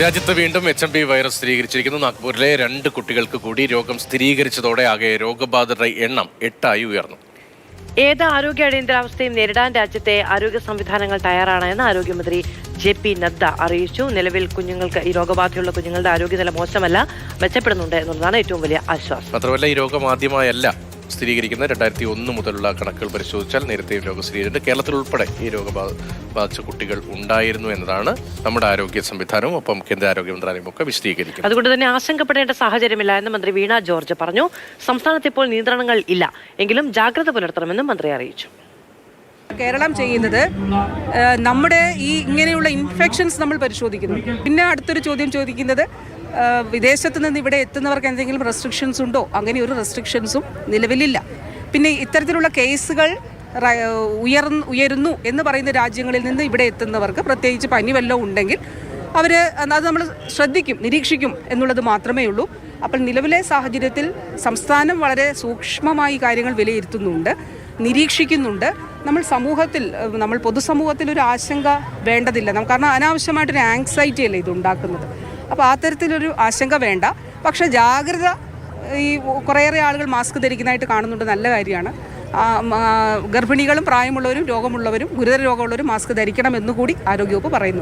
രാജ്യത്ത് വീണ്ടും H M P virus സ്ഥിരീകരിച്ചിരിക്കുന്നു. നാഗ്പൂരിലെ രണ്ട് കുട്ടികൾക്ക് കൂടി രോഗം സ്ഥിരീകരിച്ചതോടെ ആകെ രോഗബാധിതരുടെ എണ്ണം എട്ടായി ഉയർന്നു. ഏത് ആരോഗ്യ അടിയന്തരാവസ്ഥയും നേരിടാൻ രാജ്യത്തെ ആരോഗ്യ സംവിധാനങ്ങൾ തയ്യാറാണെന്ന് ആരോഗ്യമന്ത്രി ജെ പി നദ്ദ അറിയിച്ചു. നിലവിൽ കുഞ്ഞുങ്ങൾക്ക് ഈ രോഗബാധയുള്ള കുഞ്ഞുങ്ങളുടെ ആരോഗ്യനില മോശമല്ല മെച്ചപ്പെടുന്നുണ്ട് എന്നുള്ളതാണ് ഏറ്റവും വലിയ ആശ്വാസം. മാത്രമല്ല ഈ രോഗം ആദ്യമായല്ല സ്ഥിരീകരിക്കുന്നത് രണ്ടായിരത്തി ഒന്ന് മുതലുള്ള കണക്കുകൾ പരിശോധിച്ചാൽ നേരത്തെ രോഗം സ്ഥിരീകരിച്ചിട്ടുണ്ട് കേരളത്തിൽ ഉൾപ്പെടെ ഈ രോഗം ബാധിച്ച കുട്ടികൾ ഉണ്ടായിരുന്നു എന്നതാണ് നമ്മുടെ ആരോഗ്യ സംവിധാനവും. ഒപ്പം കേന്ദ്ര ആരോഗ്യ മന്ത്രാലയം ഒക്കെ വിശദീകരിക്കുന്നത് അതുകൊണ്ട് തന്നെ ആശങ്കപ്പെടേണ്ട സാഹചര്യമില്ല എന്ന് മന്ത്രി വീണ ജോർജ് പറഞ്ഞു. സംസ്ഥാനത്ത് ഇപ്പോൾ നിയന്ത്രണങ്ങൾ ഇല്ല. എങ്കിലും ജാഗ്രത പുലർത്തണമെന്നും മന്ത്രി അറിയിച്ചു. കേരളം ചെയ്യുന്നത് നമ്മുടെ ഈ ഇങ്ങനെയുള്ള ഇൻഫെക്ഷൻസ് നമ്മൾ പരിശോധിക്കുന്നു. പിന്നെ അടുത്തൊരു ചോദ്യം ചോദിക്കുന്നത് വിദേശത്ത് നിന്ന് ഇവിടെ എത്തുന്നവർക്ക് എന്തെങ്കിലും റെസ്ട്രിക്ഷൻസ് ഉണ്ടോ? അങ്ങനെ ഒരു റെസ്ട്രിക്ഷൻസും നിലവിലില്ല. പിന്നെ ഇത്തരത്തിലുള്ള കേസുകൾ ഉയർ ഉയരുന്നു എന്ന് പറയുന്ന രാജ്യങ്ങളിൽ നിന്ന് ഇവിടെ എത്തുന്നവർക്ക് പ്രത്യേകിച്ച് പനി വല്ലതും ഉണ്ടെങ്കിൽ അവർ അത് നമ്മൾ ശ്രദ്ധിക്കും നിരീക്ഷിക്കും എന്നുള്ളത് മാത്രമേ ഉള്ളൂ. അപ്പോൾ നിലവിലെ സാഹചര്യത്തിൽ സംസ്ഥാനം വളരെ സൂക്ഷ്മമായി കാര്യങ്ങൾ വിലയിരുത്തുന്നുണ്ട് നിരീക്ഷിക്കുന്നുണ്ട്. നമ്മൾ സമൂഹത്തിൽ നമ്മൾ പൊതുസമൂഹത്തിൽ ഒരു ആശങ്ക വേണ്ടതില്ല. നമുക്ക് കാരണം അനാവശ്യമായിട്ടൊരു ആങ്സൈറ്റി അല്ലേ ഇത് ഉണ്ടാക്കുന്നത്? അപ്പോൾ ആ തരത്തിലൊരു ആശങ്ക വേണ്ട. പക്ഷെ ജാഗ്രത ഈ കുറേയേറെ ആളുകൾ മാസ്ക് ധരിക്കുന്നതായിട്ട് കാണുന്നുണ്ട്. നല്ല കാര്യമാണ്. ഗർഭിണികളും പ്രായമുള്ളവരും രോഗമുള്ളവരും ഗുരുതര രോഗമുള്ളവരും മാസ്ക് ധരിക്കണം എന്നുകൂടി ആരോഗ്യവകുപ്പ് പറയുന്നു.